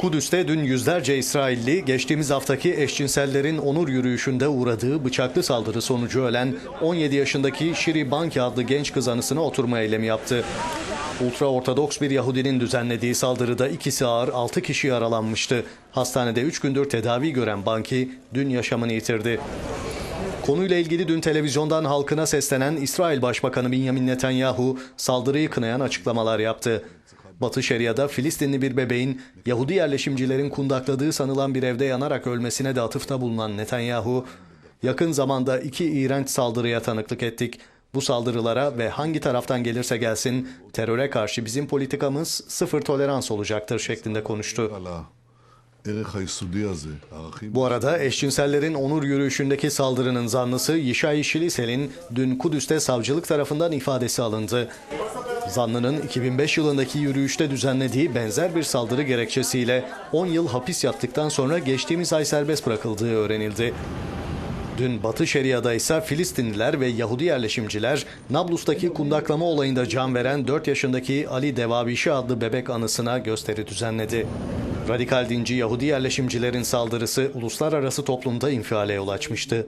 Kudüs'te dün yüzlerce İsrailli geçtiğimiz haftaki eşcinsellerin onur yürüyüşünde uğradığı bıçaklı saldırı sonucu ölen 17 yaşındaki Shiri Banki adlı genç kız anısına oturma eylemi yaptı. Ultra-Ortodoks bir Yahudinin düzenlediği saldırıda ikisi ağır 6 kişi yaralanmıştı. Hastanede 3 gündür tedavi gören Banki dün yaşamını yitirdi. Konuyla ilgili dün televizyondan halkına seslenen İsrail Başbakanı Benjamin Netanyahu saldırıyı kınayan açıklamalar yaptı. Batı Şeria'da Filistinli bir bebeğin Yahudi yerleşimcilerin kundakladığı sanılan bir evde yanarak ölmesine de atıfta bulunan Netanyahu, yakın zamanda iki iğrenç saldırıya tanıklık ettik. Bu saldırılara ve hangi taraftan gelirse gelsin teröre karşı bizim politikamız sıfır tolerans olacaktır şeklinde konuştu. Bu arada eşcinsellerin onur yürüyüşündeki saldırının zanlısı Yişay Şilisel'in dün Kudüs'te savcılık tarafından ifadesi alındı. Zanlının 2005 yılındaki yürüyüşte düzenlediği benzer bir saldırı gerekçesiyle 10 yıl hapis yattıktan sonra geçtiğimiz ay serbest bırakıldığı öğrenildi. Dün Batı Şeria'da ise Filistinliler ve Yahudi yerleşimciler Nablus'taki kundaklama olayında can veren 4 yaşındaki Ali Devabişi adlı bebek anısına gösteri düzenledi. Radikal dinci Yahudi yerleşimcilerin saldırısı uluslararası toplumda infiale yol açmıştı.